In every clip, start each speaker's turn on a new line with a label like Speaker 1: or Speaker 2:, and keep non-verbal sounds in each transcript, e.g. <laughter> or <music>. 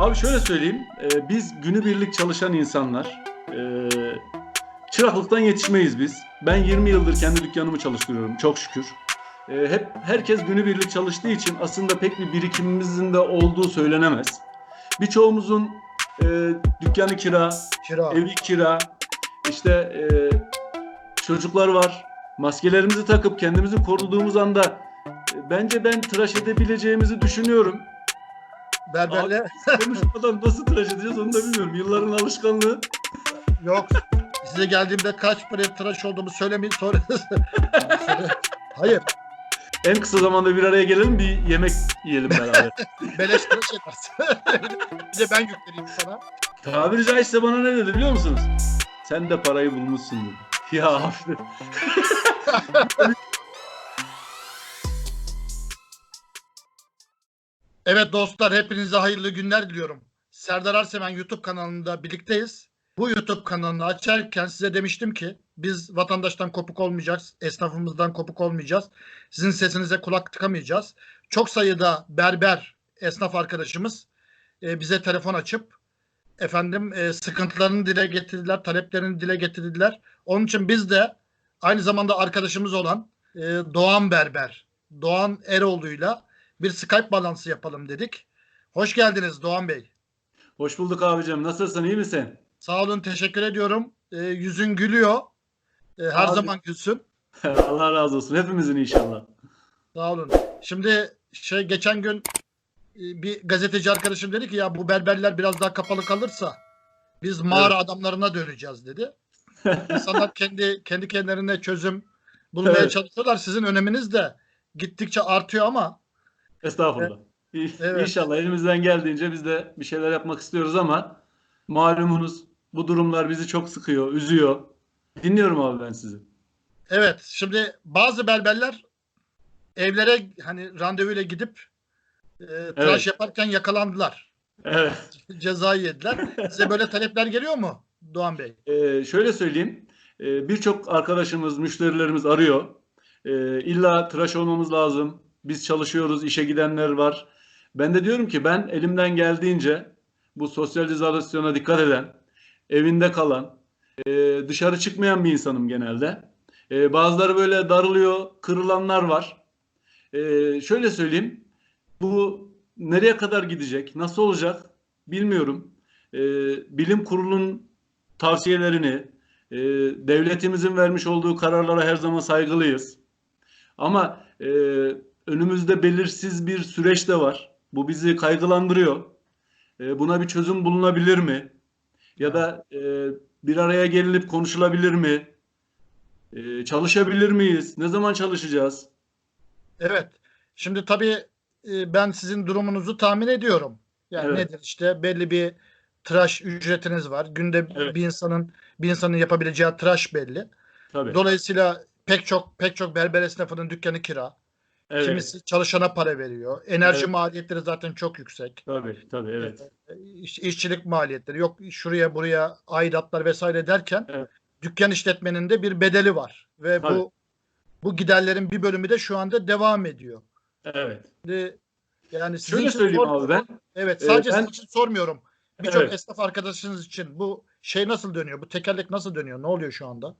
Speaker 1: Abi şöyle söyleyeyim. e, biz günübirlik çalışan insanlar. e, çıraklıktan yetişmeyiz biz. Ben 20 yıldır kendi dükkanımı çalıştırıyorum çok şükür. E, hep herkes günübirlik çalıştığı için aslında pek bir birikimimizin de olduğu söylenemez. Birçoğumuzun e, dükkanı kira,
Speaker 2: Kira.
Speaker 1: evi kira, işte e, çocuklar var. Maskelerimizi takıp kendimizi koruduğumuz anda e, bence ben tıraş edebileceğimizi düşünüyorum.
Speaker 2: Berberle
Speaker 1: Konuşmadan nasıl tıraş edeceğiz onu da bilmiyorum. Yılların alışkanlığı.
Speaker 2: yok. Size geldiğimde kaç para tıraş olduğumu söylemeyin sonra. <laughs> Hayır.
Speaker 1: En kısa zamanda bir araya gelelim bir yemek yiyelim beraber. <laughs>
Speaker 2: Beleş tıraş yaparsın. <laughs> bir de ben yükleneyim sana.
Speaker 1: Tabiri caizse bana ne dedi biliyor musunuz? Sen de parayı bulmuşsun dedi. Ya abi.
Speaker 2: Evet dostlar hepinize hayırlı günler diliyorum. Serdar Arsemen YouTube kanalında birlikteyiz. Bu YouTube kanalını açarken size demiştim ki biz vatandaştan kopuk olmayacağız, esnafımızdan kopuk olmayacağız. Sizin sesinize kulak tıkamayacağız. Çok sayıda berber esnaf arkadaşımız e, bize telefon açıp efendim e, sıkıntılarını dile getirdiler, taleplerini dile getirdiler. Onun için biz de aynı zamanda arkadaşımız olan e, Doğan Berber, Doğan Eroğlu'yla bir Skype balansı yapalım dedik. Hoş geldiniz Doğan Bey.
Speaker 1: Hoş bulduk abicim. Nasılsın? iyi misin?
Speaker 2: Sağ olun, teşekkür ediyorum. E, yüzün gülüyor. E, her
Speaker 1: Abi.
Speaker 2: zaman gülsün. <laughs>
Speaker 1: Allah razı olsun. Hepimizin inşallah.
Speaker 2: Sağ olun. Şimdi şey geçen gün e, bir gazeteci arkadaşım dedi ki ya bu berberler biraz daha kapalı kalırsa biz mağara adamlarına döneceğiz dedi. <laughs> İnsanlar kendi kendi kendilerine çözüm bulmaya
Speaker 1: Evet.
Speaker 2: çalışıyorlar. Sizin öneminiz de gittikçe artıyor ama
Speaker 1: Estağfurullah. <laughs>
Speaker 2: Evet.
Speaker 1: İnşallah elimizden geldiğince biz de bir şeyler yapmak istiyoruz ama malumunuz bu durumlar bizi çok sıkıyor, üzüyor. Dinliyorum abi ben sizi.
Speaker 2: Evet, şimdi bazı berberler evlere hani randevuyla gidip e, tıraş
Speaker 1: Evet.
Speaker 2: yaparken yakalandılar.
Speaker 1: Evet. <laughs>
Speaker 2: Cezayı yediler. Size böyle talepler geliyor mu Doğan Bey?
Speaker 1: Ee, şöyle söyleyeyim. Ee, Birçok arkadaşımız, müşterilerimiz arıyor. Ee, illa tıraş olmamız lazım. Biz çalışıyoruz, işe gidenler var. Ben de diyorum ki ben elimden geldiğince bu sosyal izolasyona dikkat eden, evinde kalan, e, dışarı çıkmayan bir insanım genelde. E, bazıları böyle darılıyor, kırılanlar var. E, şöyle söyleyeyim, bu nereye kadar gidecek, nasıl olacak bilmiyorum. Bilim kurulunun tavsiyelerini, devletimizin vermiş olduğu kararlara her zaman saygılıyız. Ama e, önümüzde belirsiz bir süreç de var. Bu bizi kaygılandırıyor. E, buna bir çözüm bulunabilir mi? Ya da e, bir araya gelinip konuşulabilir mi? E, çalışabilir miyiz? Ne zaman çalışacağız?
Speaker 2: Evet. Şimdi tabii e, ben sizin durumunuzu tahmin ediyorum. Yani
Speaker 1: Evet.
Speaker 2: nedir işte belli bir tıraş ücretiniz var. Günde
Speaker 1: Evet.
Speaker 2: bir insanın bir insanın yapabileceği tıraş belli.
Speaker 1: Tabii.
Speaker 2: Dolayısıyla pek çok pek çok berber esnafının dükkanı kira.
Speaker 1: Evet.
Speaker 2: Kimisi çalışana para veriyor. Enerji
Speaker 1: Evet.
Speaker 2: maliyetleri zaten çok yüksek.
Speaker 1: Tabii, tabii, evet.
Speaker 2: İş, işçilik maliyetleri yok şuraya buraya aidatlar vesaire derken
Speaker 1: Evet.
Speaker 2: dükkan işletmenin de bir bedeli var ve
Speaker 1: Tabii.
Speaker 2: bu bu giderlerin bir bölümü de şu anda devam ediyor.
Speaker 1: Evet.
Speaker 2: Şimdi, yani sizin
Speaker 1: Şöyle
Speaker 2: için
Speaker 1: söyleyeyim abi ben.
Speaker 2: Evet
Speaker 1: Ee,
Speaker 2: sadece
Speaker 1: ben-
Speaker 2: sizin için sormuyorum. Birçok
Speaker 1: Evet.
Speaker 2: esnaf arkadaşınız için bu şey nasıl dönüyor? Bu tekerlek nasıl dönüyor? Ne oluyor şu anda?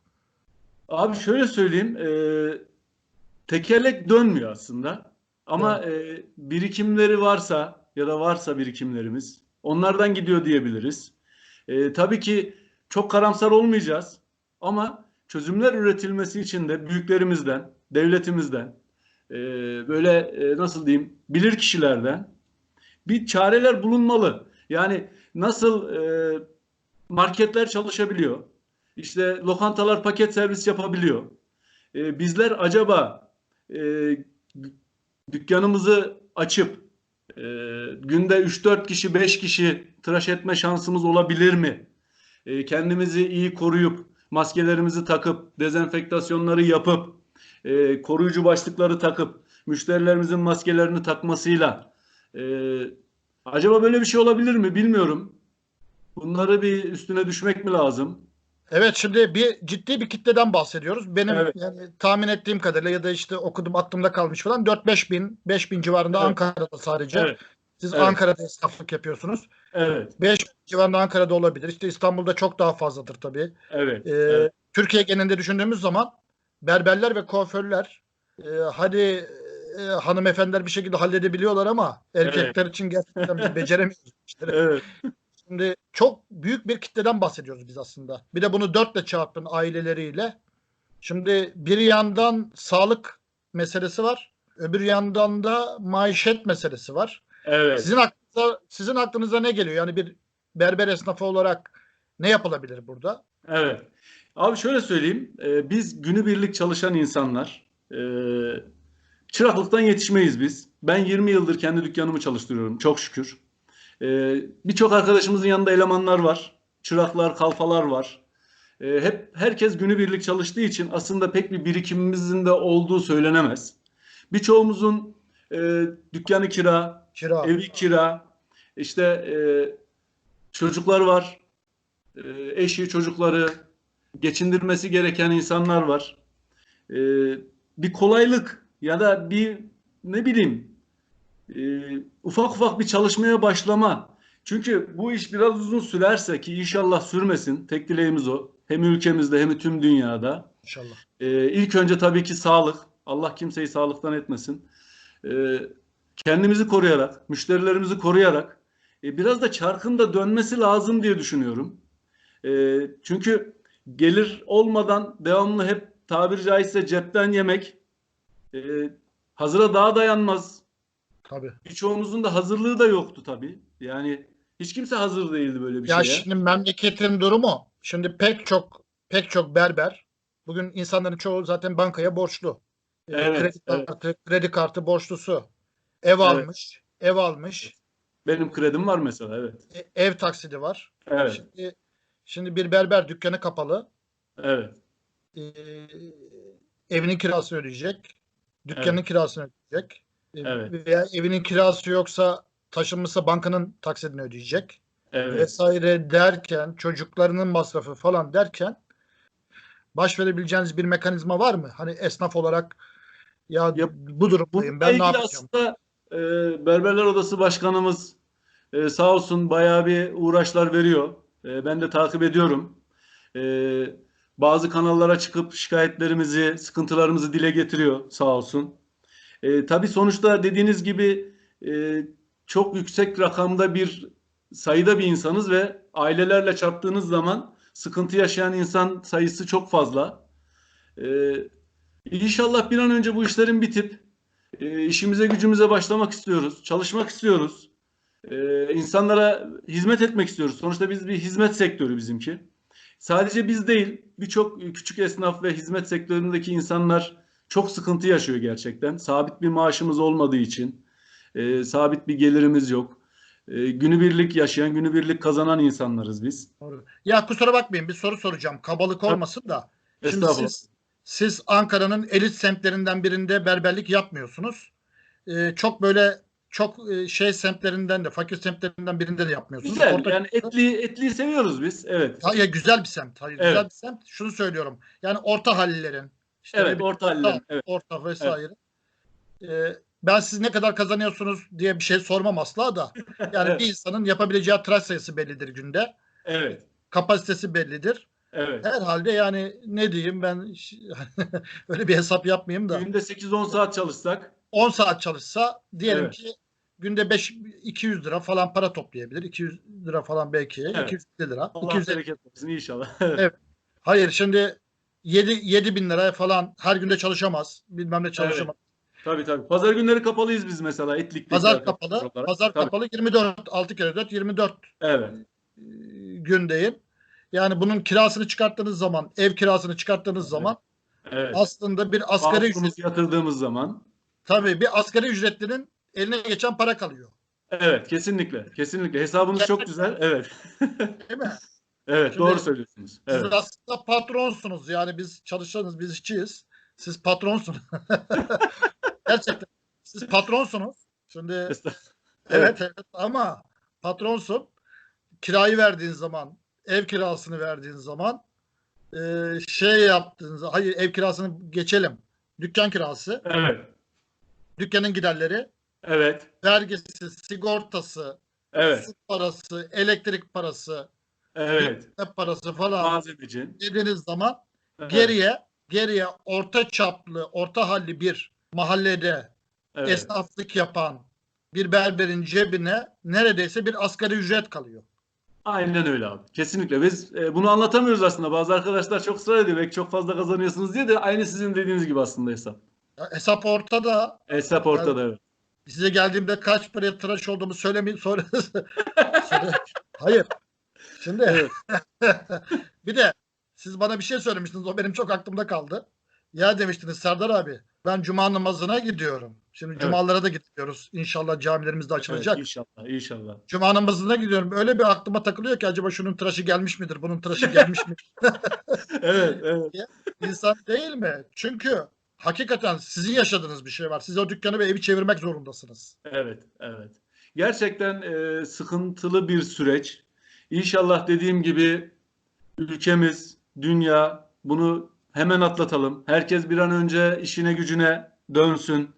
Speaker 1: Abi şöyle söyleyeyim, e, tekerlek dönmüyor aslında. Ama e, birikimleri varsa ya da varsa birikimlerimiz onlardan gidiyor diyebiliriz. E, tabii ki çok karamsar olmayacağız ama çözümler üretilmesi için de büyüklerimizden, devletimizden, e, böyle e, nasıl diyeyim, bilir kişilerden bir çareler bulunmalı. Yani nasıl e, marketler çalışabiliyor, işte lokantalar paket servis yapabiliyor. E, bizler acaba e, dü- dükkanımızı açıp e, günde 3-4 kişi 5 kişi tıraş etme şansımız olabilir mi? E, kendimizi iyi koruyup maskelerimizi takıp dezenfektasyonları yapıp e, koruyucu başlıkları takıp müşterilerimizin maskelerini takmasıyla e, acaba böyle bir şey olabilir mi bilmiyorum. Bunları bir üstüne düşmek mi lazım?
Speaker 2: Evet şimdi bir ciddi bir kitleden bahsediyoruz. Benim
Speaker 1: Evet.
Speaker 2: yani tahmin ettiğim kadarıyla ya da işte okudum aklımda kalmış falan 4-5 bin 5 bin civarında
Speaker 1: Evet.
Speaker 2: Ankara'da sadece
Speaker 1: Evet.
Speaker 2: Siz
Speaker 1: Evet.
Speaker 2: Ankara'da esnaflık yapıyorsunuz.
Speaker 1: Evet,
Speaker 2: 5 civarında Ankara'da olabilir. İşte İstanbul'da çok daha fazladır tabii.
Speaker 1: evet,
Speaker 2: Ee,
Speaker 1: evet,
Speaker 2: Türkiye genelinde düşündüğümüz zaman berberler ve kuaförler e, hadi e, hanımefendiler bir şekilde halledebiliyorlar ama erkekler için gerçekten beceremiyoruz. <laughs>
Speaker 1: evet,
Speaker 2: Şimdi çok büyük bir kitleden bahsediyoruz biz aslında. Bir de bunu dörtle çarpın aileleriyle. Şimdi bir yandan sağlık meselesi var. Öbür yandan da maişet meselesi var.
Speaker 1: evet.
Speaker 2: Sizin aklınıza, sizin aklınıza ne geliyor? Yani bir berber esnafı olarak ne yapılabilir burada?
Speaker 1: Evet. Abi şöyle söyleyeyim. e, biz günübirlik çalışan insanlar. e, çıraklıktan yetişmeyiz biz. Ben 20 yıldır kendi dükkanımı çalıştırıyorum. Çok şükür. E, birçok arkadaşımızın yanında elemanlar var. Çıraklar, kalfalar var. E, hep herkes günübirlik çalıştığı için aslında pek bir birikimimizin de olduğu söylenemez. Birçoğumuzun e, dükkanı kira,
Speaker 2: Kira.
Speaker 1: Evi kira, işte e, çocuklar var, e, eşi, çocukları geçindirmesi gereken insanlar var. E, bir kolaylık ya da bir ne bileyim e, ufak ufak bir çalışmaya başlama. Çünkü bu iş biraz uzun sürerse ki inşallah sürmesin. Tek dileğimiz o. Hem ülkemizde hem tüm dünyada.
Speaker 2: İnşallah.
Speaker 1: Ee, ilk önce tabii ki sağlık. Allah kimseyi sağlıktan etmesin. Ee, kendimizi koruyarak, müşterilerimizi koruyarak e, biraz da çarkın da dönmesi lazım diye düşünüyorum. Ee, çünkü gelir olmadan devamlı hep tabiri caizse cepten yemek e, hazıra daha dayanmaz.
Speaker 2: Tabii.
Speaker 1: Birçoğumuzun da hazırlığı da yoktu tabii. Yani hiç kimse hazır değildi böyle bir
Speaker 2: Ya
Speaker 1: şeye.
Speaker 2: şimdi memleketin durumu. Şimdi pek çok pek çok berber bugün insanların çoğu zaten bankaya borçlu. Ee,
Speaker 1: Evet,
Speaker 2: kredi
Speaker 1: evet.
Speaker 2: kartı, kredi kartı borçlusu. Ev almış, ev almış.
Speaker 1: Benim kredim var mesela evet.
Speaker 2: e- ev taksidi var.
Speaker 1: Evet,
Speaker 2: Şimdi şimdi bir berber dükkanı kapalı.
Speaker 1: evet,
Speaker 2: Ee, evinin kirasını ödeyecek. Dükkanın kirasını ödeyecek.
Speaker 1: Evet.
Speaker 2: Veya evinin kirası yoksa taşınmışsa bankanın taksidini ödeyecek.
Speaker 1: evet.
Speaker 2: vesaire derken çocuklarının masrafı falan derken baş verebileceğiniz bir mekanizma var mı? Hani esnaf olarak ya,
Speaker 1: Ya,
Speaker 2: bu durumdayım ben ne yapacağım?
Speaker 1: aslında e, Berberler Odası Başkanımız e, sağ olsun bayağı bir uğraşlar veriyor. E, ben de takip ediyorum. E, bazı kanallara çıkıp şikayetlerimizi, sıkıntılarımızı dile getiriyor sağ olsun. E, tabii sonuçta dediğiniz gibi e, çok yüksek rakamda bir sayıda bir insanız ve ailelerle çarptığınız zaman sıkıntı yaşayan insan sayısı çok fazla. E, İnşallah bir an önce bu işlerin bitip e, işimize gücümüze başlamak istiyoruz. Çalışmak istiyoruz. E, insanlara hizmet etmek istiyoruz. Sonuçta biz bir hizmet sektörü bizimki. Sadece biz değil, birçok küçük esnaf ve hizmet sektöründeki insanlar çok sıkıntı yaşıyor gerçekten. Sabit bir maaşımız olmadığı için, e, sabit bir gelirimiz yok. E, günübirlik yaşayan, günübirlik kazanan insanlarız biz.
Speaker 2: Doğru. Ya kusura bakmayın bir soru soracağım. Kabalık olmasın da. Şimdi siz, siz Ankara'nın elit semtlerinden birinde berberlik yapmıyorsunuz. Ee, çok böyle çok e, şey semtlerinden de fakir semtlerinden birinde de yapmıyorsunuz.
Speaker 1: Güzel,
Speaker 2: Orta-
Speaker 1: yani etli etliyi seviyoruz biz. Evet.
Speaker 2: Hayır, güzel bir semt. Hayır,
Speaker 1: Evet.
Speaker 2: güzel bir semt. Şunu söylüyorum. Yani orta hallilerin. İşte
Speaker 1: Evet, orta hallerin. Evet.
Speaker 2: orta vesaire. Ee, ben siz ne kadar kazanıyorsunuz diye bir şey sormam asla da. <laughs> Yani
Speaker 1: Evet.
Speaker 2: bir insanın yapabileceği tıraş sayısı bellidir günde.
Speaker 1: Evet.
Speaker 2: Kapasitesi bellidir.
Speaker 1: Evet.
Speaker 2: Herhalde yani ne diyeyim ben <laughs> öyle bir hesap yapmayayım da.
Speaker 1: Günde 8-10 saat çalışsak
Speaker 2: 10 saat çalışsa diyelim
Speaker 1: Evet.
Speaker 2: ki günde 5 200 lira falan para toplayabilir. 200 lira falan belki.
Speaker 1: Evet.
Speaker 2: 250 lira.
Speaker 1: Allah
Speaker 2: 250
Speaker 1: bereket versin inşallah. <laughs>
Speaker 2: Evet. Hayır şimdi 7 7 bin liraya falan her günde çalışamaz. Bilmem ne çalışamaz.
Speaker 1: tabii tabii. Pazar günleri kapalıyız biz mesela etlik.
Speaker 2: Pazar kapalı. Pazar
Speaker 1: Tabii.
Speaker 2: kapalı 24 6 kere 4 24
Speaker 1: Evet.
Speaker 2: e, gündeyim. Yani bunun kirasını çıkarttığınız zaman, ev kirasını çıkarttığınız
Speaker 1: Evet.
Speaker 2: zaman
Speaker 1: Evet.
Speaker 2: aslında bir asgari ücret
Speaker 1: yatırdığımız zaman
Speaker 2: tabii bir asgari ücretlinin eline geçen para kalıyor.
Speaker 1: evet kesinlikle. Kesinlikle. Hesabınız çok güzel. Evet.
Speaker 2: Değil mi? <laughs>
Speaker 1: Evet
Speaker 2: Şimdi-
Speaker 1: doğru söylüyorsunuz.
Speaker 2: Siz
Speaker 1: Evet.
Speaker 2: aslında patronsunuz. Yani biz çalışanız, biz işçiyiz. Siz patronsunuz. <laughs> Gerçekten. Siz patronsunuz. Şimdi <laughs>
Speaker 1: Estağ-
Speaker 2: evet evet ama patronsun. Kirayı verdiğin zaman, ev kirasını verdiğin zaman e, şey yaptığınız hayır ev kirasını geçelim. Dükkan kirası,
Speaker 1: Evet.
Speaker 2: dükkanın giderleri,
Speaker 1: Evet.
Speaker 2: vergisi, sigortası,
Speaker 1: Evet.
Speaker 2: su parası, elektrik parası,
Speaker 1: Evet.
Speaker 2: hep parası falan
Speaker 1: Malzemeci.
Speaker 2: dediğiniz zaman
Speaker 1: Evet.
Speaker 2: geriye geriye orta çaplı, orta halli bir mahallede
Speaker 1: Evet.
Speaker 2: esnaflık yapan bir berberin cebine neredeyse bir asgari ücret kalıyor.
Speaker 1: Aynen öyle abi. Kesinlikle. Biz e, bunu anlatamıyoruz aslında. Bazı arkadaşlar çok ısrar ediyor. Belki çok fazla kazanıyorsunuz diye de aynı sizin dediğiniz gibi aslında hesap.
Speaker 2: Ya hesap ortada.
Speaker 1: Hesap ortada evet.
Speaker 2: Size geldiğimde kaç paraya tıraş olduğumu söylemeyin. Sonra- <laughs> Hayır. Şimdi
Speaker 1: Evet. <laughs>
Speaker 2: bir de siz bana bir şey söylemiştiniz. O benim çok aklımda kaldı. Ya demiştiniz Serdar abi ben cuma namazına gidiyorum. Şimdi
Speaker 1: Evet.
Speaker 2: cumalara da gidiyoruz. İnşallah camilerimiz de açılacak.
Speaker 1: Evet, inşallah. inşallah.
Speaker 2: Cuma namazına gidiyorum. Öyle bir aklıma takılıyor ki acaba şunun tıraşı gelmiş midir? Bunun tıraşı gelmiş midir? <laughs> <laughs>
Speaker 1: Evet, evet.
Speaker 2: İnsan değil mi? Çünkü hakikaten sizin yaşadığınız bir şey var. Siz o dükkanı ve evi çevirmek zorundasınız.
Speaker 1: Evet, evet. Gerçekten e, sıkıntılı bir süreç. İnşallah dediğim gibi ülkemiz, dünya bunu hemen atlatalım. Herkes bir an önce işine gücüne dönsün.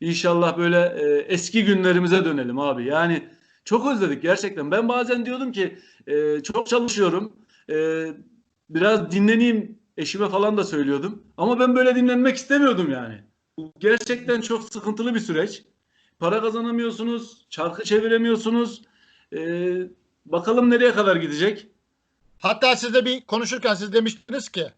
Speaker 1: İnşallah böyle e, eski günlerimize dönelim abi. Yani çok özledik gerçekten. Ben bazen diyordum ki e, çok çalışıyorum. E, biraz dinleneyim eşime falan da söylüyordum. Ama ben böyle dinlenmek istemiyordum yani. Gerçekten çok sıkıntılı bir süreç. Para kazanamıyorsunuz, çarkı çeviremiyorsunuz. Ee, bakalım nereye kadar gidecek?
Speaker 2: Hatta siz de bir konuşurken siz demiştiniz ki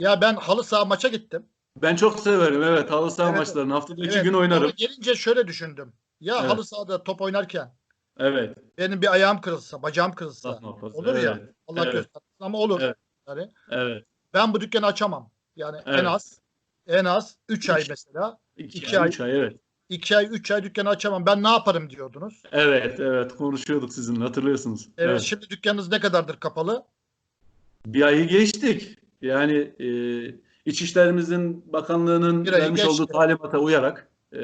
Speaker 2: ya ben halı saha maça gittim.
Speaker 1: Ben çok severim evet halı saha
Speaker 2: Evet.
Speaker 1: maçlarını. Haftada iki
Speaker 2: Evet,
Speaker 1: gün oynarım.
Speaker 2: gelince şöyle düşündüm. Ya
Speaker 1: Evet.
Speaker 2: halı sahada top oynarken
Speaker 1: Evet.
Speaker 2: benim bir ayağım kırılsa, bacağım kırılsa olur ya.
Speaker 1: Evet.
Speaker 2: Allah
Speaker 1: Evet.
Speaker 2: göstermesin ama olur.
Speaker 1: Evet.
Speaker 2: Yani
Speaker 1: Evet.
Speaker 2: ben bu dükkanı açamam. Yani en
Speaker 1: Evet.
Speaker 2: az en az 3 ay mesela.
Speaker 1: İki,
Speaker 2: İki
Speaker 1: ay,
Speaker 2: ay.
Speaker 1: üç ay evet.
Speaker 2: 2 ay 3 ay dükkanı açamam. Ben ne yaparım diyordunuz.
Speaker 1: Evet evet konuşuyorduk sizinle hatırlıyorsunuz.
Speaker 2: Evet,
Speaker 1: Evet.
Speaker 2: şimdi dükkanınız ne kadardır kapalı?
Speaker 1: Bir ayı geçtik. Yani e, İçişlerimizin Bakanlığı'nın
Speaker 2: Bir
Speaker 1: vermiş
Speaker 2: geçti.
Speaker 1: olduğu talimata uyarak e,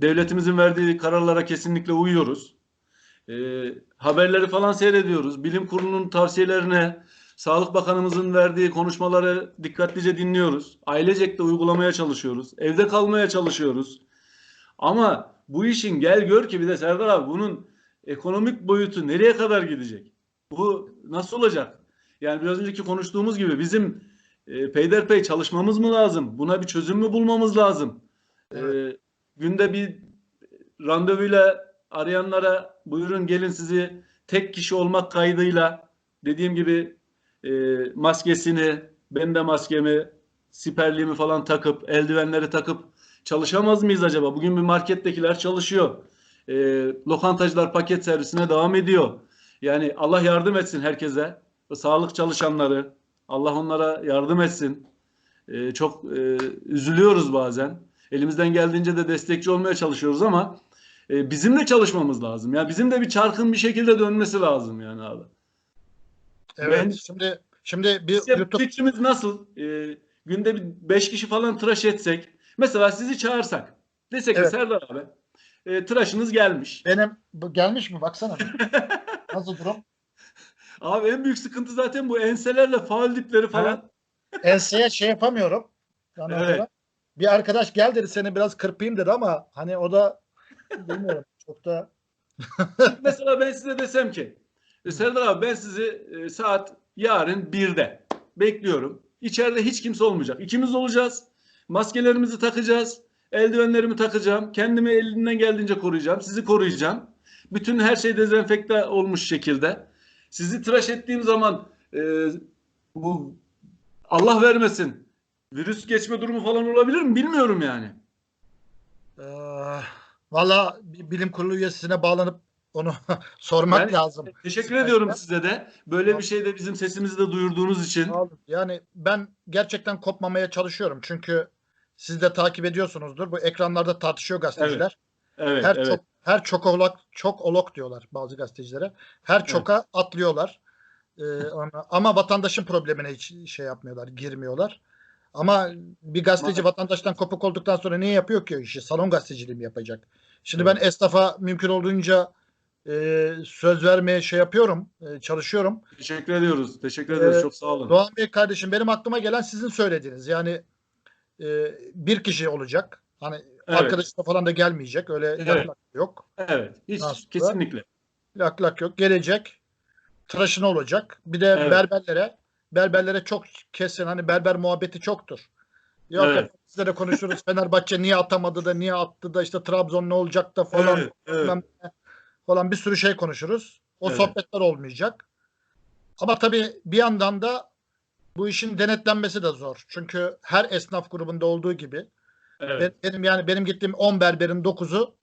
Speaker 1: devletimizin verdiği kararlara kesinlikle uyuyoruz. E, haberleri falan seyrediyoruz. Bilim Kurulu'nun tavsiyelerine, Sağlık Bakanımızın verdiği konuşmaları dikkatlice dinliyoruz. Ailecek de uygulamaya çalışıyoruz. Evde kalmaya çalışıyoruz. Ama bu işin gel gör ki bir de Serdar abi bunun ekonomik boyutu nereye kadar gidecek? Bu nasıl olacak? Yani biraz önceki konuştuğumuz gibi bizim e, peyderpey çalışmamız mı lazım? Buna bir çözüm mü bulmamız lazım? E, günde bir randevuyla arayanlara buyurun gelin sizi tek kişi olmak kaydıyla dediğim gibi e, maskesini, ben de maskemi, siperliğimi falan takıp, eldivenleri takıp çalışamaz mıyız acaba? Bugün bir markettekiler çalışıyor. E, lokantacılar paket servisine devam ediyor. Yani Allah yardım etsin herkese. Sağlık çalışanları, Allah onlara yardım etsin. E, çok e, üzülüyoruz bazen. Elimizden geldiğince de destekçi olmaya çalışıyoruz ama e, bizim de çalışmamız lazım. Yani bizim de bir çarkın bir şekilde dönmesi lazım yani abi.
Speaker 2: Evet.
Speaker 1: Ben-
Speaker 2: Şimdi şimdi bir
Speaker 1: İşte
Speaker 2: YouTube
Speaker 1: fikrimiz nasıl? E, günde bir beş kişi falan tıraş etsek. Mesela sizi çağırsak. Desek ki
Speaker 2: Evet.
Speaker 1: Serdar abi e, tıraşınız gelmiş.
Speaker 2: benim bu gelmiş mi baksana. Nasıl durum? <laughs>
Speaker 1: Abi en büyük sıkıntı zaten bu enselerle faul dipleri falan. <laughs>
Speaker 2: Enseye şey yapamıyorum. Yani
Speaker 1: Evet.
Speaker 2: orada. Bir arkadaş gel dedi seni biraz kırpayım dedi ama hani o da bilmiyorum çok da <laughs>
Speaker 1: Mesela ben size desem ki e, Serdar abi ben sizi e, saat yarın 1'de bekliyorum. İçeride hiç kimse olmayacak. İkimiz olacağız. Maskelerimizi takacağız. Eldivenlerimi takacağım. Kendimi elinden geldiğince koruyacağım. Sizi koruyacağım. Bütün her şey dezenfekte olmuş şekilde. Sizi tıraş ettiğim zaman e, bu Allah vermesin virüs geçme durumu falan olabilir mi bilmiyorum yani.
Speaker 2: Ee, valla bilim kurulu üyesine bağlanıp onu <laughs> sormak
Speaker 1: Ben-
Speaker 2: lazım.
Speaker 1: Teşekkür ediyorum size de. Böyle bir şeyde bizim sesimizi de duyurduğunuz için.
Speaker 2: Yani ben gerçekten kopmamaya çalışıyorum. Çünkü siz de takip ediyorsunuzdur. Bu ekranlarda tartışıyor gazeteciler.
Speaker 1: Evet,
Speaker 2: her
Speaker 1: evet.
Speaker 2: çok her çok olak çok olok diyorlar bazı gazetecilere. Her çoka atlıyorlar. Ee, ama, ama vatandaşın problemine hiç şey yapmıyorlar, girmiyorlar. Ama bir gazeteci vatandaştan kopuk olduktan sonra ne yapıyor ki işi? Salon gazeteciliği mi yapacak? Şimdi
Speaker 1: Evet.
Speaker 2: ben esnafa mümkün olduğunca e, söz vermeye şey yapıyorum, e, çalışıyorum.
Speaker 1: Teşekkür ediyoruz. Teşekkür ederiz.
Speaker 2: Ee,
Speaker 1: Çok sağ olun.
Speaker 2: Doğan Bey kardeşim benim aklıma gelen sizin söylediğiniz. Yani e, bir kişi olacak. Hani
Speaker 1: Evet.
Speaker 2: Arkadaşına falan da gelmeyecek. Öyle
Speaker 1: Evet.
Speaker 2: lak lak yok.
Speaker 1: Evet. Hiç
Speaker 2: Aslında-
Speaker 1: kesinlikle.
Speaker 2: Lak lak yok. Gelecek. Tıraşına olacak. Bir de
Speaker 1: Evet.
Speaker 2: berberlere berberlere çok kesin hani berber muhabbeti çoktur. Yok
Speaker 1: Evet.
Speaker 2: efendim, sizlere konuşuruz. <laughs> Fenerbahçe niye atamadı da niye attı da işte Trabzon ne olacak da falan
Speaker 1: Evet, evet.
Speaker 2: falan bir sürü şey konuşuruz. O
Speaker 1: Evet.
Speaker 2: sohbetler olmayacak. Ama tabii bir yandan da bu işin denetlenmesi de zor. Çünkü her esnaf grubunda olduğu gibi
Speaker 1: Evet.
Speaker 2: ben- benim yani benim gittiğim 10 berberin 9'u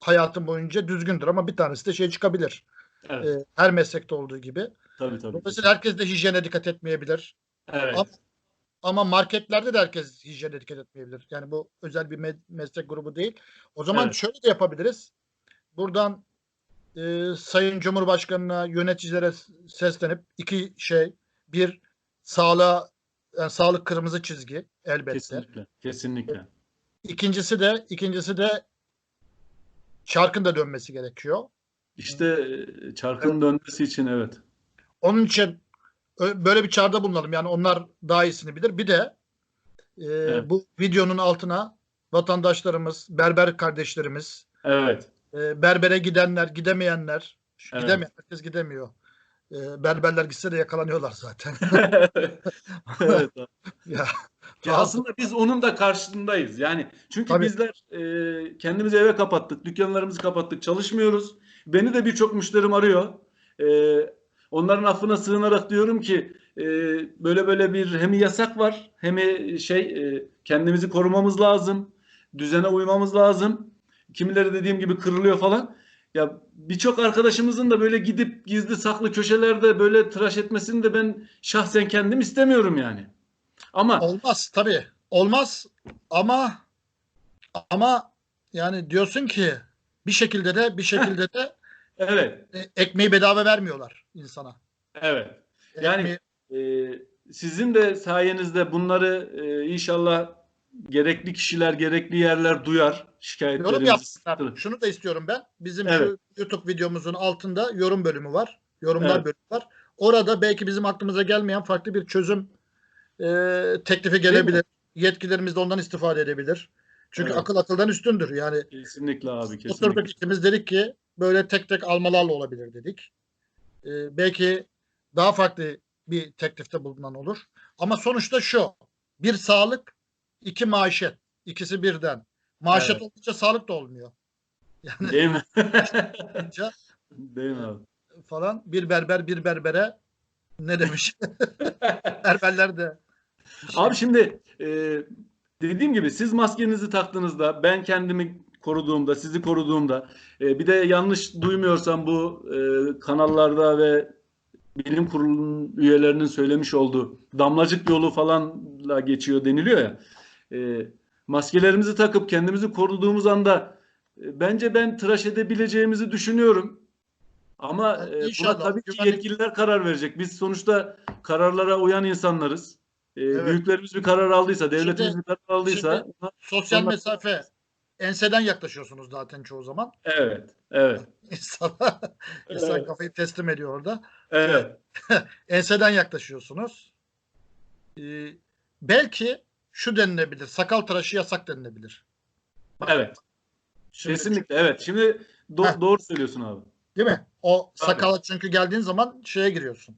Speaker 2: hayatım boyunca düzgündür ama bir tanesi de şey çıkabilir.
Speaker 1: Evet.
Speaker 2: Ee, her meslekte olduğu gibi.
Speaker 1: Tabii tabii.
Speaker 2: Dolayısıyla herkes de hijyene dikkat etmeyebilir.
Speaker 1: Evet.
Speaker 2: Ama- Ama marketlerde de herkes hijyene dikkat etmeyebilir. Yani bu özel bir me- meslek grubu değil. O zaman
Speaker 1: Evet.
Speaker 2: şöyle de yapabiliriz. Buradan e, Sayın Cumhurbaşkanı'na, yöneticilere seslenip iki şey. Bir sağlığa, yani sağlık kırmızı çizgi elbette.
Speaker 1: Kesinlikle. Kesinlikle.
Speaker 2: İkincisi de ikincisi de çarkın da dönmesi gerekiyor.
Speaker 1: İşte çarkın dönmesi için evet.
Speaker 2: Onun için böyle bir çağrıda bulunalım. Yani onlar daha iyisini bilir. Bir de e,
Speaker 1: Evet.
Speaker 2: bu videonun altına vatandaşlarımız, berber kardeşlerimiz,
Speaker 1: Evet.
Speaker 2: e, berbere gidenler, gidemeyenler,
Speaker 1: Evet.
Speaker 2: gidemeyen, herkes gidemiyor. E, berberler gitse de yakalanıyorlar zaten. <laughs> <laughs>
Speaker 1: evet.
Speaker 2: ya,
Speaker 1: Ya aslında biz onun da karşısındayız. Yani çünkü
Speaker 2: Tabii.
Speaker 1: bizler e, kendimizi eve kapattık, dükkanlarımızı kapattık, çalışmıyoruz. Beni de birçok müşterim arıyor. E, onların affına sığınarak diyorum ki e, böyle böyle bir hem yasak var hem şey e, kendimizi korumamız lazım. Düzene uymamız lazım. Kimileri dediğim gibi kırılıyor falan. Ya birçok arkadaşımızın da böyle gidip gizli saklı köşelerde böyle tıraş etmesini de ben şahsen kendim istemiyorum yani. Ama
Speaker 2: olmaz tabii. Olmaz ama ama yani diyorsun ki bir şekilde de bir şekilde de
Speaker 1: evet,
Speaker 2: e, ekmeği bedava vermiyorlar insana.
Speaker 1: evet. Yani
Speaker 2: Ekmeği-
Speaker 1: e, sizin de sayenizde bunları e, inşallah gerekli kişiler, gerekli yerler duyar
Speaker 2: yorum
Speaker 1: şikayetlerinizi.
Speaker 2: yapsınlar. Şunu da istiyorum ben. Bizim
Speaker 1: Evet.
Speaker 2: şu YouTube videomuzun altında yorum bölümü var. Yorumlar
Speaker 1: Evet.
Speaker 2: bölümü var. Orada belki bizim aklımıza gelmeyen farklı bir çözüm e, teklifi gelebilir. Yetkililerimiz de ondan istifade edebilir. Çünkü
Speaker 1: Evet.
Speaker 2: akıl akıldan üstündür. Yani
Speaker 1: Kesinlikle abi, kesinlikle.
Speaker 2: oturduk ikimiz dedik ki böyle tek tek almalarla olabilir dedik. E, belki daha farklı bir teklifte bulunan olur. Ama sonuçta şu. Bir sağlık, iki maaşet. İkisi birden. Maaşet
Speaker 1: Evet.
Speaker 2: olunca sağlık da olmuyor. Yani
Speaker 1: Değil mi? <laughs>
Speaker 2: olunca
Speaker 1: Değil mi abi?
Speaker 2: falan bir berber bir berbere ne demiş? <laughs> Berberler de. şey-
Speaker 1: Abi şimdi e, dediğim gibi siz maskenizi taktığınızda ben kendimi koruduğumda, sizi koruduğumda e, bir de yanlış duymuyorsam bu e, kanallarda ve bilim kurulunun üyelerinin söylemiş olduğu damlacık yolu falanla geçiyor deniliyor ya. E, maskelerimizi takıp kendimizi koruduğumuz anda e, bence ben tıraş edebileceğimizi düşünüyorum. Ama e, buna tabii ki yetkililer karar verecek. Biz sonuçta kararlara uyan insanlarız. E,
Speaker 2: Evet.
Speaker 1: Büyüklerimiz bir karar aldıysa, devletimiz
Speaker 2: Şimdi-
Speaker 1: bir karar aldıysa
Speaker 2: şimdi- Sosyal
Speaker 1: Onlar-
Speaker 2: mesafe enseden yaklaşıyorsunuz zaten çoğu zaman.
Speaker 1: evet, evet, <laughs>
Speaker 2: İnsan, insan
Speaker 1: Evet.
Speaker 2: kafayı teslim ediyor orada.
Speaker 1: evet, <laughs>
Speaker 2: Enseden yaklaşıyorsunuz. Ee, belki şu denilebilir. Sakal tıraşı yasak denilebilir.
Speaker 1: evet.
Speaker 2: Şimdi-
Speaker 1: Kesinlikle evet. Şimdi do-
Speaker 2: Heh.
Speaker 1: doğru söylüyorsun abi.
Speaker 2: Değil mi? O
Speaker 1: Tabii.
Speaker 2: sakala çünkü geldiğin zaman şeye giriyorsun.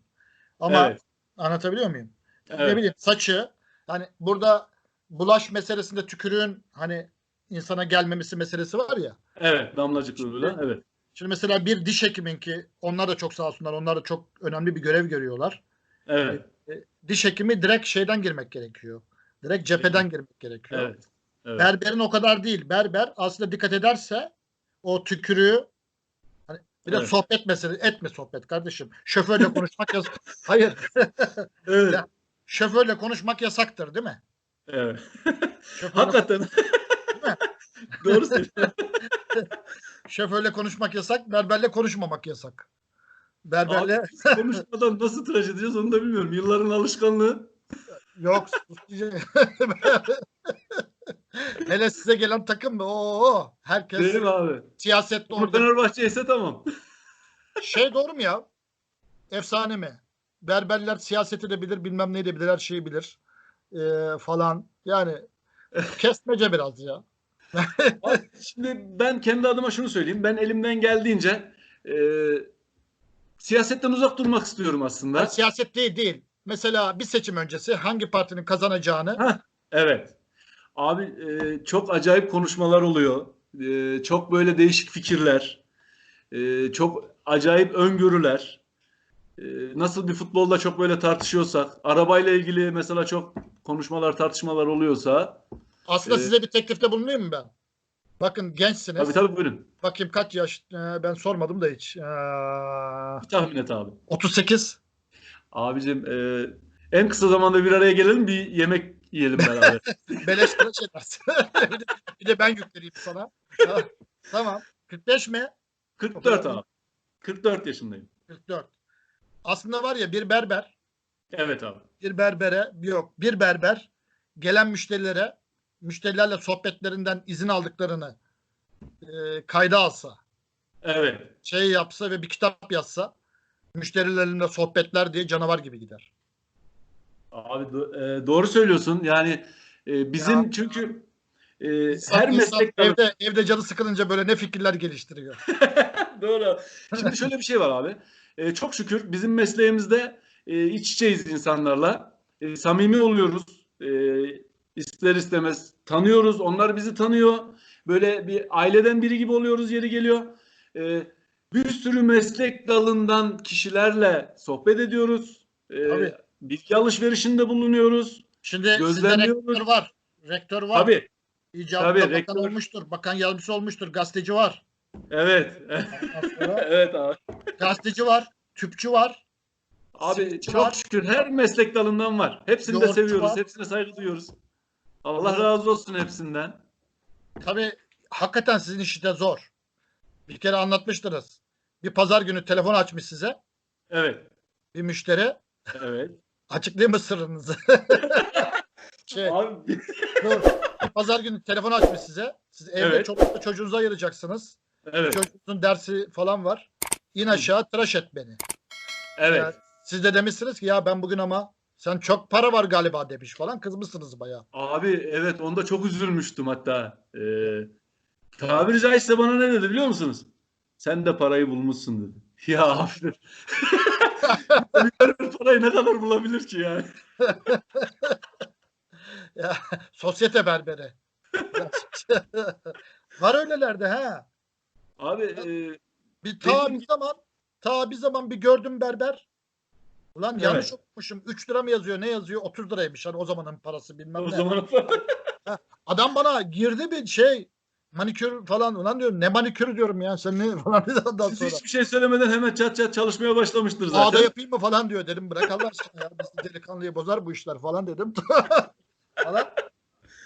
Speaker 2: Ama
Speaker 1: Evet.
Speaker 2: anlatabiliyor muyum? Ne
Speaker 1: Evet.
Speaker 2: bileyim saçı hani burada bulaş meselesinde tükürüğün hani insana gelmemesi meselesi var ya.
Speaker 1: Evet, damlacık yoluyla.
Speaker 2: Şimdi-
Speaker 1: Evet.
Speaker 2: Şimdi mesela bir diş hekimin ki onlar da çok sağ olsunlar. Onlar da çok önemli bir görev görüyorlar.
Speaker 1: Evet.
Speaker 2: E, diş hekimi direkt şeyden girmek gerekiyor. Direkt cepheden girmek gerekiyor.
Speaker 1: Evet. Evet.
Speaker 2: Berberin o kadar değil. Berber aslında dikkat ederse o tükürüğü hani bir de
Speaker 1: Evet.
Speaker 2: sohbet meselesi etme sohbet kardeşim. Şoförle konuşmak yasak. <laughs> Hayır.
Speaker 1: Evet.
Speaker 2: Ya- Şoförle konuşmak yasaktır değil mi?
Speaker 1: Evet.
Speaker 2: Şoförle,
Speaker 1: Hakikaten.
Speaker 2: mi? <laughs>
Speaker 1: Doğru söylüyorsun. <laughs>
Speaker 2: şoförle konuşmak yasak, berberle konuşmamak yasak. Berberle
Speaker 1: Konuşmadan nasıl tıraş edeceğiz onu da bilmiyorum. Yılların alışkanlığı.
Speaker 2: Yok. <laughs> Hele size gelen takım mı? Oo, herkes
Speaker 1: mi abi?
Speaker 2: siyasette orada.
Speaker 1: Fenerbahçe ise tamam. <laughs>
Speaker 2: Şey doğru mu ya? Efsane mi? Berberler siyaseti de bilir, bilmem neyi de bilir, her şeyi bilir. Ee, falan. Yani <laughs> kesmece biraz ya.
Speaker 1: Abi, Şimdi ben kendi adıma şunu söyleyeyim. Ben elimden geldiğince e, siyasetten uzak durmak istiyorum aslında.
Speaker 2: Yani siyaset değil değil. Mesela bir seçim öncesi hangi partinin kazanacağını
Speaker 1: Ha. Evet. Abi e, çok acayip konuşmalar oluyor. E, çok böyle değişik fikirler. E, çok acayip öngörüler. E, nasıl bir futbolda çok böyle tartışıyorsak, arabayla ilgili mesela çok konuşmalar, tartışmalar oluyorsa,
Speaker 2: aslında
Speaker 1: Ee,
Speaker 2: size bir teklifte bulunayım mı ben? Bakın gençsiniz.
Speaker 1: tabii tabii buyurun.
Speaker 2: Bakayım kaç yaş e, ben sormadım da hiç. Ee,
Speaker 1: Bir tahmin et abi.
Speaker 2: 38.
Speaker 1: Abicim e, en kısa zamanda bir araya gelelim bir yemek yiyelim beraber. <laughs>
Speaker 2: Beleş tıraş <laughs> edersin. bir, de, bir de ben yükleneyim sana. Ha, tamam. 45 mi?
Speaker 1: 44 abi. 44 yaşındayım.
Speaker 2: 44. Aslında var ya bir berber,
Speaker 1: Evet abi.
Speaker 2: bir berbere yok, bir berber gelen müşterilere müşterilerle sohbetlerinden izin aldıklarını e, kayda alsa,
Speaker 1: Evet.
Speaker 2: şey yapsa ve bir kitap yazsa müşterilerinde sohbetler diye canavar gibi gider.
Speaker 1: Abi do- e, doğru söylüyorsun. Yani e, bizim
Speaker 2: Ya.
Speaker 1: çünkü e,
Speaker 2: İnsan-
Speaker 1: her meslek
Speaker 2: evde evde canı sıkılınca böyle ne fikirler geliştiriyor. <laughs>
Speaker 1: doğru. Şimdi şöyle bir şey var abi. E, çok şükür bizim mesleğimizde e, iç içeyiz insanlarla. E, samimi oluyoruz. E, ister istemez tanıyoruz. Onlar bizi tanıyor. Böyle bir aileden biri gibi oluyoruz yeri geliyor. E, bir sürü meslek dalından kişilerle sohbet ediyoruz. E,
Speaker 2: Tabii.
Speaker 1: bilgi alışverişinde bulunuyoruz.
Speaker 2: Şimdi sizde
Speaker 1: Gözlemliyoruz.
Speaker 2: rektör var. Rektör var.
Speaker 1: Tabii.
Speaker 2: İcabında
Speaker 1: tabii,
Speaker 2: bakan
Speaker 1: rektör.
Speaker 2: olmuştur. Bakan yardımcısı olmuştur. Gazeteci var.
Speaker 1: Evet. <laughs> Evet abi.
Speaker 2: gazeteci var. Tüpçü var.
Speaker 1: Abi
Speaker 2: Simitçi
Speaker 1: çok
Speaker 2: var.
Speaker 1: şükür her meslek dalından var. Hepsini de
Speaker 2: Yoğurtçu
Speaker 1: seviyoruz.
Speaker 2: var.
Speaker 1: Hepsine saygı duyuyoruz. Allah razı olsun hepsinden.
Speaker 2: Tabii hakikaten sizin işi de zor. Bir kere anlatmıştınız. Bir pazar günü telefon açmış size.
Speaker 1: Evet.
Speaker 2: Bir müşteri.
Speaker 1: Evet. <laughs>
Speaker 2: Açıklayayım mı sırrınızı? <laughs> şey,
Speaker 1: Abi
Speaker 2: dur. Bir pazar günü telefon açmış size. Siz evde
Speaker 1: Evet.
Speaker 2: çoluğunuza çocuğunuzu ayıracaksınız.
Speaker 1: evet.
Speaker 2: Çocuğunuzun dersi falan var. İn aşağı tıraş et beni.
Speaker 1: Evet.
Speaker 2: Yani siz de demişsiniz ki ya ben bugün ama sen çok para var galiba demiş falan. Kızmışsınız bayağı.
Speaker 1: Abi evet onda çok üzülmüştüm hatta. Ee, tabiri caizse bana ne dedi biliyor musunuz? Sen de parayı bulmuşsun dedi. <laughs> Ya. <laughs> Bir parayı ne kadar bulabilir ki yani? <laughs>
Speaker 2: Ya, sosyete berberi. var öylelerde ha.
Speaker 1: Abi e,
Speaker 2: Bir ta
Speaker 1: Benim-
Speaker 2: bir zaman ta bir zaman bir gördüm berber. Ulan
Speaker 1: Evet.
Speaker 2: yanlış okumuşum. 3 lira mı yazıyor? Ne yazıyor? 30 liraymış. Hani o zamanın parası bilmem
Speaker 1: o
Speaker 2: ne.
Speaker 1: zaman
Speaker 2: Adam bana girdi bir şey manikür falan. Ulan diyorum ne manikürü diyorum ya sen ne <laughs> falan
Speaker 1: siz
Speaker 2: sonra.
Speaker 1: hiçbir şey söylemeden hemen çat çat çalışmaya başlamıştır
Speaker 2: Ağda
Speaker 1: zaten.
Speaker 2: yapayım mı falan diyor dedim. Bırak Allah aşkına ya. Biz delikanlıyı bozar bu işler falan dedim. <laughs> falan.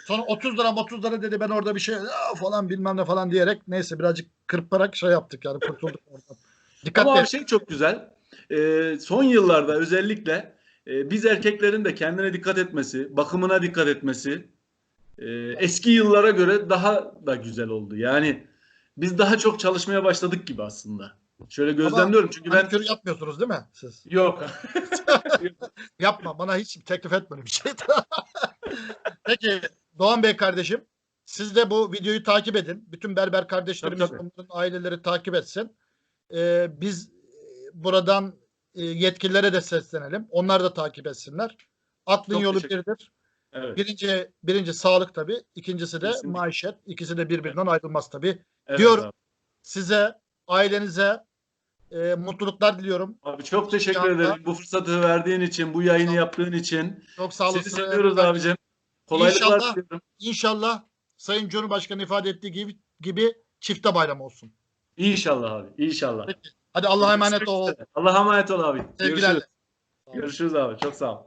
Speaker 2: Sonra 30 lira 30 lira dedi ben orada bir şey falan bilmem ne falan diyerek neyse birazcık kırparak şey yaptık yani kurtulduk oradan. Dikkat
Speaker 1: Ama
Speaker 2: et.
Speaker 1: bir şey çok güzel. Ee, son yıllarda özellikle e, biz erkeklerin de kendine dikkat etmesi, bakımına dikkat etmesi e, eski yıllara göre daha da güzel oldu. Yani biz daha çok çalışmaya başladık gibi aslında. Şöyle gözlemliyorum çünkü ben
Speaker 2: Manikür yapmıyorsunuz değil mi siz?
Speaker 1: yok. <laughs>
Speaker 2: Yapma bana hiç teklif etmedi bir şey. <laughs> Peki Doğan Bey kardeşim siz de bu videoyu takip edin. Bütün berber kardeşlerimiz
Speaker 1: Tabii, tabii.
Speaker 2: onların aileleri takip etsin. Ee, biz e, buradan e, yetkililere de seslenelim. Onlar da takip etsinler. Aklın
Speaker 1: Çok
Speaker 2: yolu birdir.
Speaker 1: Evet,
Speaker 2: Birinci, birinci sağlık tabii. İkincisi de
Speaker 1: Kesinlikle.
Speaker 2: maişet. İkisi de birbirinden ayrılmaz tabii.
Speaker 1: evet
Speaker 2: diyorum.
Speaker 1: Abi.
Speaker 2: Size, ailenize e, mutluluklar diliyorum.
Speaker 1: Abi çok teşekkür
Speaker 2: anda-
Speaker 1: ederim bu fırsatı verdiğin için, bu yayını yaptığın için.
Speaker 2: Çok sağ olasın.
Speaker 1: Sizi seviyoruz abicim. Kolaylıklar
Speaker 2: İnşallah.
Speaker 1: diliyorum.
Speaker 2: İnşallah Sayın Cumhurbaşkanı ifade ettiği gibi, gibi çifte bayram olsun.
Speaker 1: İnşallah abi. İnşallah.
Speaker 2: Hadi Allah'a emanet ol.
Speaker 1: Allah'a emanet ol abi.
Speaker 2: Sevgilerle.
Speaker 1: Görüşürüz. Görüşürüz abi. Çok sağ ol.